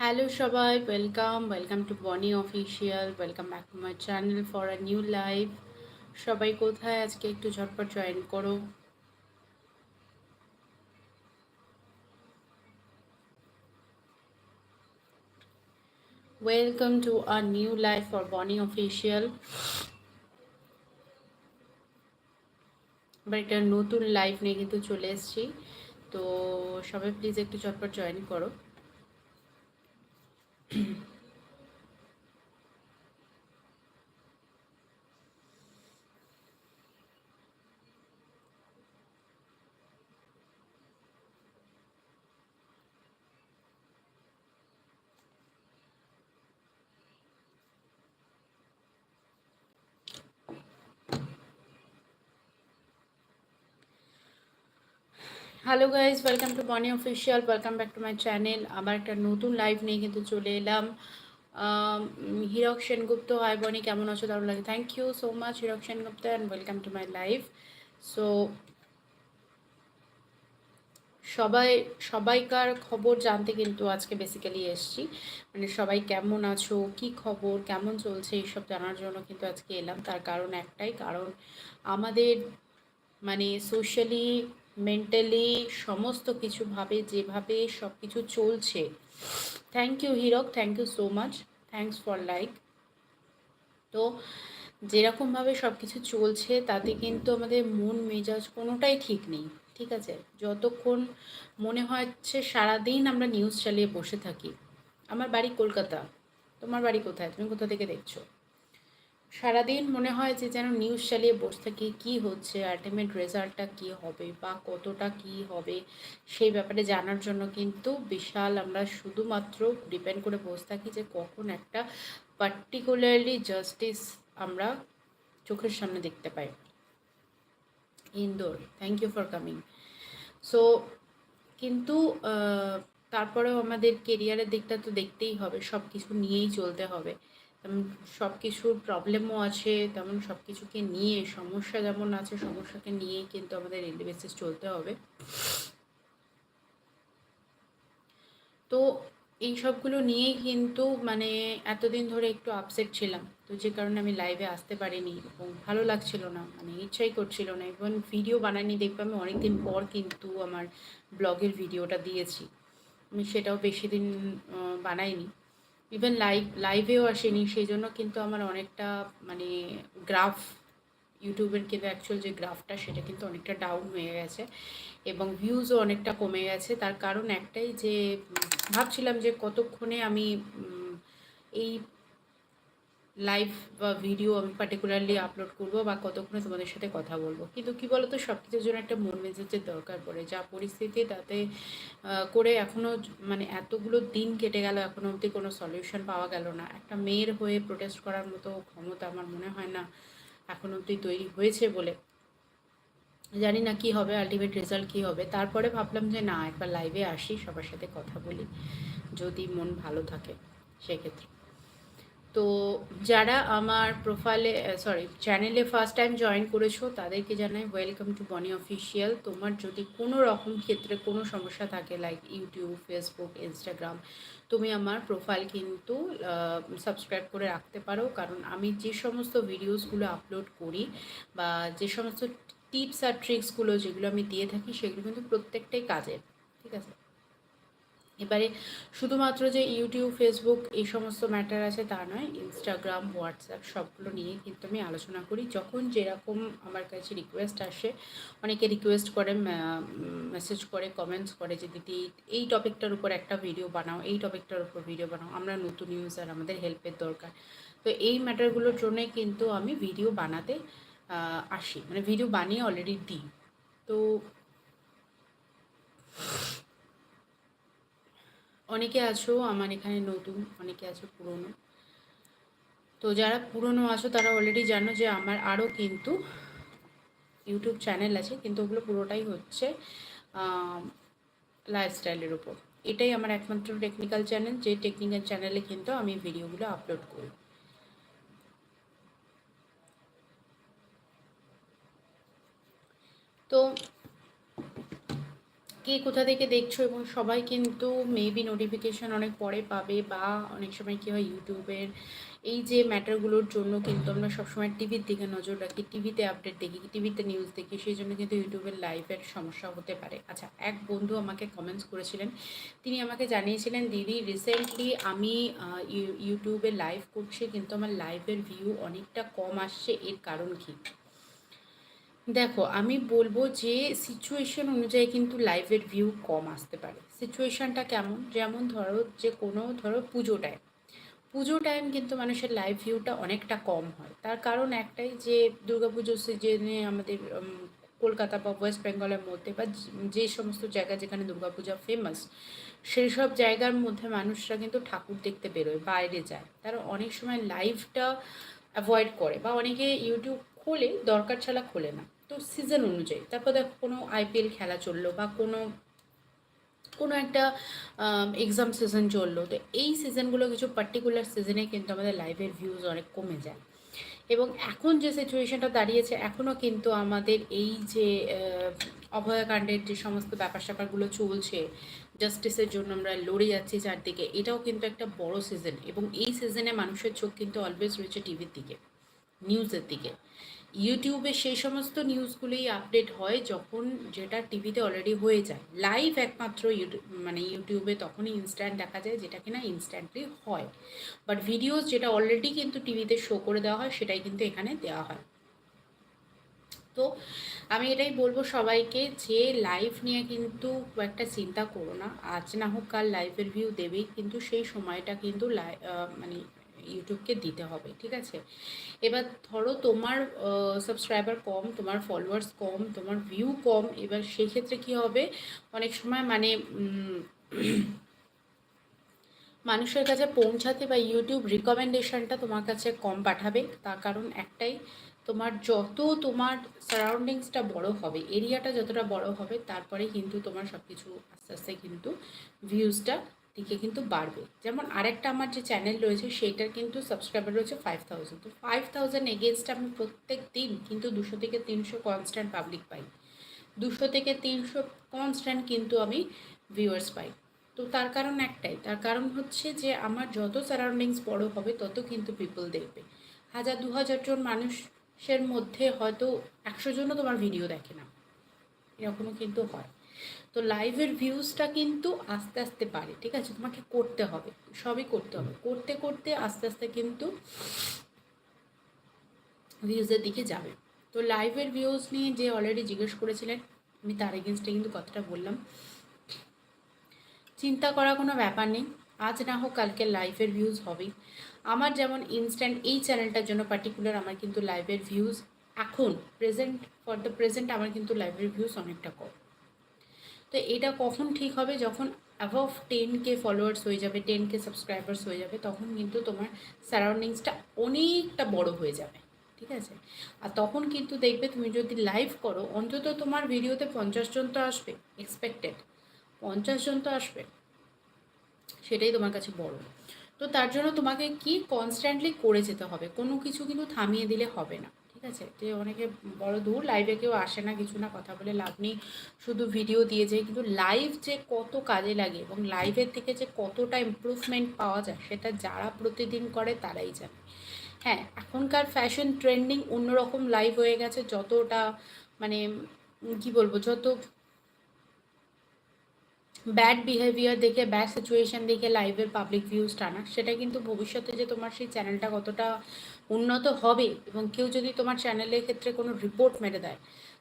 Hello সবাই welcome welcome to Boni official welcome back to my channel for a new live সবাই কোথায়? আজকে একটু ঝটপট জয়েন করো। Welcome to a new live for Boni official আবার একটা নতুন লাইভ নিয়ে কিন্তু চলে এসেছি। তো সবাই প্লিজ একটু চটপট জয়েন করো। Hello guys welcome to Boni official welcome back to my channel আবার একটা নতুন লাইভ নিয়ে কিন্তু চলে এলাম। হিরক সেনগুপ্ত। হাই বনি কেমন আছো? দারুণ লাগে। Thank you so much Hirak Sengupta and welcome to my live so সবাই, সবাইকার খবর জানতে কিন্তু আজকে বেসিক্যালি এসছি। মানে সবাই কেমন আছো? কি খবর? কেমন চলছে? এইসব জানার জন্য কিন্তু আজকে এলাম। তার কারণ একটাই, কারণ আমাদের মানে সোশ্যালি মেন্টালি সমস্ত কিছুভাবে যেভাবে সব কিছু চলছে। Thank you Hirak thank you so much thanks for like তো যেরকমভাবে সব কিছু চলছে, তাতে কিন্তু আমাদের মন মেজাজ কোনোটাই ঠিক নেই, ঠিক আছে? যতক্ষণ মনে হচ্ছে সারাদিন আমরা নিউজ চালিয়ে বসে থাকি। আমার বাড়ি কলকাতা। তোমার বাড়ি কোথায়? তুমি কোথা থেকে দেখছ? সারাদিন মনে হয় যে যেন নিউজ চালিয়ে বসে থাকি, কী হচ্ছে আলটিমেট রেজাল্টটা কী হবে বা কতটা কী হবে, সেই ব্যাপারে জানার জন্য কিন্তু বিশাল আমরা শুধুমাত্র ডিপেন্ড করে বসে থাকি যে কখন একটা পার্টিকুলারলি জাস্টিস আমরা চোখের সামনে দেখতে পাই। Indore thank you for coming so কিন্তু তারপরেও আমাদের কেরিয়ারের দিকটা তো দেখতেই হবে সব কিছু নিয়েই চলতে হবে। তেমন সব কিছুর প্রবলেমও আছে, তেমন সব কিছুকে নিয়ে, সমস্যা যেমন আছে, সমস্যাকে নিয়েই কিন্তু আমাদের ডেলি বেসিস চলতে হবে। তো এই সবগুলো নিয়েই কিন্তু মানে এতদিন ধরে একটু আপসেট ছিলাম। তো যে কারণে আমি লাইভে আসতে পারিনি এবং ভালো লাগছিল না মানে ইচ্ছাই করছিল না। এবং ভিডিও বানাইনি, দেখব আমি অনেকদিন পর কিন্তু আমার ব্লগের ভিডিওটা দিয়েছি। আমি সেটাও বেশি দিন বানাইনি। ইভেন লাইভ লাইভেও আসেনি সেই জন্য কিন্তু আমার অনেকটা মানে গ্রাফ ইউটিউবের কিন্তু অ্যাকচুয়াল যে গ্রাফটা সেটা কিন্তু অনেকটা ডাউন হয়ে গেছে এবং ভিউজও অনেকটা কমে গেছে। তার কারণ একটাই যে ভাবছিলাম যে কতক্ষণে আমি এই লাইভ বা ভিডিও আমি পার্টিকুলারলি আপলোড করব বা কতক্ষণে তোমাদের সাথে কথা বলব। কিন্তু কি বলতো সব কিছুর জন্য একটা মন মেজাজের দরকার পড়ে। যা পরিস্থিতি তাতে করে এখনও মানে এতগুলো দিন কেটে গেল এখনও অবধি কোনো সলিউশন পাওয়া গেল না। একটা মেয়ের হয়ে প্রোটেস্ট করার মতো ক্ষমতা আমার মনে হয় না এখনও অবধি তৈরি হয়েছে বলে। জানি না কি হবে আলটিমেট রেজাল্ট কী হবে। তারপরে ভাবলাম যে না, একবার লাইভে আসি, সবার সাথে কথা বলি, যদি মন ভালো থাকে সেক্ষেত্রে। তো যারা আমার প্রোফাইলে সরি চ্যানেলে ফার্স্ট টাইম জয়েন করেছ, তাদেরকে জানাই ওয়েলকাম টু বনি অফিসিয়াল তোমার যদি কোনো রকম ক্ষেত্রে কোনো সমস্যা থাকে লাইক ইউটিউব ফেসবুক ইনস্টাগ্রাম তুমি আমার প্রোফাইল কিন্তু সাবস্ক্রাইব করে রাখতে পারো। কারণ আমি যে সমস্ত ভিডিওসগুলো আপলোড করি বা যে সমস্ত টিপস আর ট্রিক্সগুলো যেগুলো আমি দিয়ে থাকি, সেগুলো কিন্তু প্রত্যেকটাই কাজের, ঠিক আছে? এবারে শুধুমাত্র যে ইউটিউব, ফেসবুক এই সমস্ত ম্যাটার আছে তা নয় ইনস্টাগ্রাম হোয়াটসঅ্যাপ সবগুলো নিয়ে কিন্তু আমি আলোচনা করি। যখন যেরকম আমার কাছে রিকোয়েস্ট আসে, অনেকে রিকোয়েস্ট করে মেসেজ করে কমেন্টস করে যে, দিদি, এই টপিকটার উপর একটা ভিডিও বানাও, এই টপিকটার উপর ভিডিও বানাও, আমরা নতুন ইউজার আমাদের হেল্পের দরকার। তো এই ম্যাটারগুলোর জন্যে কিন্তু আমি ভিডিও বানাতে আসি। মানে ভিডিও বানিয়ে অলরেডি দিই। তো অনেকে আছো, আমার এখানে নতুন অনেকে আছো, পুরনো। তো যারা পুরনো আছো, তারা অলরেডি জানো যে আমার আরও কিন্তু ইউটিউব চ্যানেল আছে, কিন্তু ওগুলো পুরোটাই হচ্ছে লাইফস্টাইলের ওপর এটাই আমার একমাত্র টেকনিক্যাল চ্যানেল যে টেকনিক্যাল চ্যানেলে কিন্তু আমি ভিডিওগুলো আপলোড করি তো কে কোথা থেকে দেখছ এবং সবাই কিন্তু মেবি নোটিফিকেশন অনেক পরে পাবে বা অনেক সময় কী হয় ইউটিউবের এই যে ম্যাটারগুলোর জন্য কিন্তু আমরা সবসময় টিভির দিকে নজর রাখি টিভিতে আপডেট দেখি টিভিতে নিউজ দেখি, সেই জন্য কিন্তু ইউটিউবের লাইভের সমস্যা হতে পারে। আচ্ছা এক বন্ধু আমাকে কমেন্টস করেছিলেন। তিনি আমাকে জানিয়েছিলেন, দিদি রিসেন্টলি আমি ইউ- ইউটিউবে লাইভ করছি কিন্তু আমার লাইভের ভিউ অনেকটা কম আসছে। এর কারণ কী? দেখো, আমি বলব যে সিচুয়েশন অনুযায়ী কিন্তু লাইভের ভিউ কম আসতে পারে। সিচুয়েশনটা কেমন? যেমন ধরো যে কোনো ধরো পুজো টাইম পুজো টাইম কিন্তু মানুষের লাইভ ভিউটা অনেকটা কম হয়। তার কারণ একটাই যে দুর্গাপুজোর সিজনে আমাদের কলকাতা বা ওয়েস্ট বেঙ্গলের মধ্যে বা যে- সমস্ত জায়গা যেখানে দুর্গাপূজা ফেমাস সেই সব জায়গার মধ্যে মানুষরা কিন্তু ঠাকুর দেখতে বেরোয়, বাইরে যায়। তারা অনেক সময় লাইভটা অ্যাভয়েড করে বা অনেকে ইউটিউব খোলে, দরকার ছাড়া খোলে না। তো সিজন অনুযায়ী। তারপর দেখো কোনো আইপিএল খেলা চলল বা কোনো কোনো একটা এক্সাম সিজন চলল। তো এই সিজনগুলো কিছু পার্টিকুলার সিজনে কিন্তু আমাদের লাইভের ভিউজ অনেক কমে যায়। এবং এখন যে সিচুয়েশনটা দাঁড়িয়েছে এখনও কিন্তু আমাদের এই যে অভয়াকাণ্ডের যে সমস্ত ব্যাপার স্যাপারগুলো চলছে জাস্টিসের জন্য আমরা লড়ে যাচ্ছি চারদিকে, এটাও কিন্তু একটা বড় সিজন এবং এই সিজনে মানুষের চোখ কিন্তু অলওয়েজ রয়েছে টিভির দিকে নিউজের দিকে। ইউটিউবে সেই সমস্ত নিউজগুলোই আপডেট হয় যখন যেটা টিভিতে অলরেডি হয়ে যায়। লাইভ একমাত্র মানে ইউটিউবে তখনই ইনস্ট্যান্ট দেখা যায় যেটা কিনা ইনস্ট্যান্টলি হয়। বাট ভিডিওস যেটা অলরেডি কিন্তু টিভিতে শো করে দেওয়া হয়, সেটাই কিন্তু এখানে দেওয়া হয়। তো আমি এটাই বলব সবাইকে যে লাইভ নিয়ে কিন্তু খুব একটা চিন্তা করো না। আজ না হোক কাল লাইভের ভিউ দেবেই, কিন্তু সেই সময়টা কিন্তু মানে ইউটিউবকে দিতে হবে, ঠিক আছে? এবার ধরো তোমার সাবস্ক্রাইবার কম, তোমার ফলোয়ার্স কম, তোমার ভিউ কম, এবার সেই ক্ষেত্রে কি হবে? অনেক সময় মানে মানুষের কাছে পৌঁছাতে বা ইউটিউব রিকমেন্ডেশনটা তোমার কাছে কম পাঠাবে। তার কারণ একটাই, তোমার যত তোমার সারাউন্ডিংসটা বড় হবে এরিয়াটা যতটা বড় হবে, তারপরে কিন্তু তোমার সব কিছু আস্তে আস্তে কিন্তু ভিউজটা দিকে কিন্তু বাড়বে। যেমন আরেকটা আমার যে চ্যানেল রয়েছে, সেইটার কিন্তু সাবস্ক্রাইবার রয়েছে ফাইভ থাউজেন্ড তো ফাইভ থাউজেন্ড এগেনস্ট আমি প্রত্যেক দিন কিন্তু দুশো থেকে তিনশো কনস্ট্যান্ট পাবলিক পাই। দুশো থেকে তিনশো কনস্ট্যান্ট কিন্তু আমি ভিউয়ার্স পাই। তো তার কারণ একটাই, তার কারণ হচ্ছে যে আমার যত সারাউন্ডিংস বড় হবে, তত কিন্তু পিপল দেখবে। হাজার দু হাজার জন মানুষের মধ্যে হয়তো একশো জনও তোমার ভিডিও দেখে না। এরকমও কিন্তু হয়। তো লাইভের ভিউজটা কিন্তু আস্তে আস্তে বাড়ে, ঠিক আছে? তোমাকে করতে হবে, সবই করতে হবে। করতে করতে আস্তে আস্তে কিন্তু ভিউজের দিকে যাবে। তো লাইভের ভিউজ নিয়ে যে অলরেডি জিজ্ঞেস করেছিলেন, আমি তার এগেনস্টে কিন্তু কথাটা বললাম। চিন্তা করা কোনো ব্যাপার নেই, আজ না হোক কালকে লাইভের ভিউজ হবেই। আমার যেমন ইনস্ট্যান্ট এই চ্যানেলটার জন্য পার্টিকুলার আমার কিন্তু লাইভের ভিউজ এখন প্রেজেন্ট ফর দ্য প্রেজেন্ট আমার কিন্তু লাইভের ভিউজ অনেকটা কম। তো এটা কখন ঠিক হবে? যখন অ্যাভভ টেন কে ফলোয়ার্স হয়ে যাবে টেন কে সাবস্ক্রাইবার্স হয়ে যাবে, তখন কিন্তু তোমার সারাউন্ডিংসটা অনেকটা বড় হয়ে যাবে। ঠিক আছে? আর তখন কিন্তু দেখবে তুমি যদি লাইভ করো, অন্তত তোমার ভিডিওতে পঞ্চাশ জন তো আসবে এক্সপেক্টেড পঞ্চাশ জন তো আসবে। সেটাই তোমার কাছে বড়। তো তার জন্য তোমাকে কি কনস্ট্যান্টলি করে যেতে হবে? কোনো কিছু কিন্তু থামিয়ে দিলে হবে না। ঠিক আছে? যে অনেকে বড় দূর লাইভে কেউ আসে না, কিছু না, কথা বলে লাভ নেই। শুধু ভিডিও দিয়ে যায়। কিন্তু লাইভ যে কত কাজে লাগে এবং লাইভের থেকে যে কতটা ইমপ্রুভমেন্ট পাওয়া যায়, সেটা যারা প্রতিদিন করে তারাই জানে। হ্যাঁ এখনকার ফ্যাশন ট্রেন্ডিং অন্যরকম লাইভ হয়ে গেছে, যতটা মানে কি বলব, যত ব্যাড বিহেভিয়ার দেখে ব্যাড সিচুয়েশন দেখে লাইভের পাবলিক ভিউজ টানা, সেটা কিন্তু ভবিষ্যতে যে তোমার সেই চ্যানেলটা কতটা উন্নত হবে এবং কেউ যদি তোমার চ্যানেলের ক্ষেত্রে কোনো রিপোর্ট মেরে দেয়,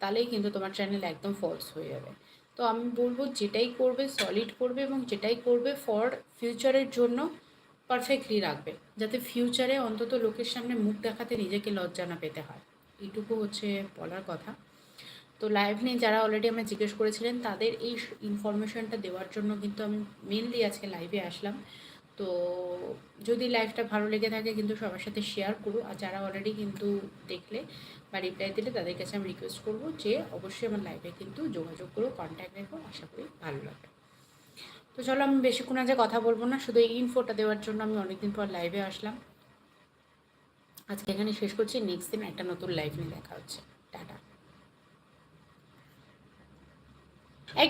তাহলেই কিন্তু তোমার চ্যানেল একদম ফলস হয়ে যাবে। তো আমি বলব যেটাই করবে সলিড করবে এবং যেটাই করবে ফর ফিউচারের জন্য পারফেক্টলি রাখবে, যাতে ফিউচারে অন্তত লোকের সামনে মুখ দেখাতে নিজেকে লজ্জা না পেতে হয়। এইটুকু হচ্ছে বলার কথা। তো লাইভ নিয়ে যারা অলরেডি আমায় জিজ্ঞেস করেছিলেন, তাদের এই ইনফরমেশনটা দেওয়ার জন্য কিন্তু আমি মেনলি আজকে লাইভে আসলাম। তো যদি লাইফটা ভালো লেগে থাকে কিন্তু সবার সাথে শেয়ার করো। আর যারা অলরেডি কিন্তু দেখলে বা রিপ্লাই দিলে তাদের কাছে আমি রিকোয়েস্ট করব যে অবশ্যই আমার লাইফে কিন্তু যোগাযোগ করো কন্ট্যাক্ট রেখো। আশা করি ভালো লাগবে। তো চলো আমি বেশিক্ষণ আজকে কথা বলব না, শুধু এই ইনফোটা দেওয়ার জন্য আমি অনেকদিন পর লাইভে আসলাম। আজকে এখানে শেষ করছি। নেক্সট দিন একটা নতুন লাইভ নিয়ে দেখা হচ্ছে।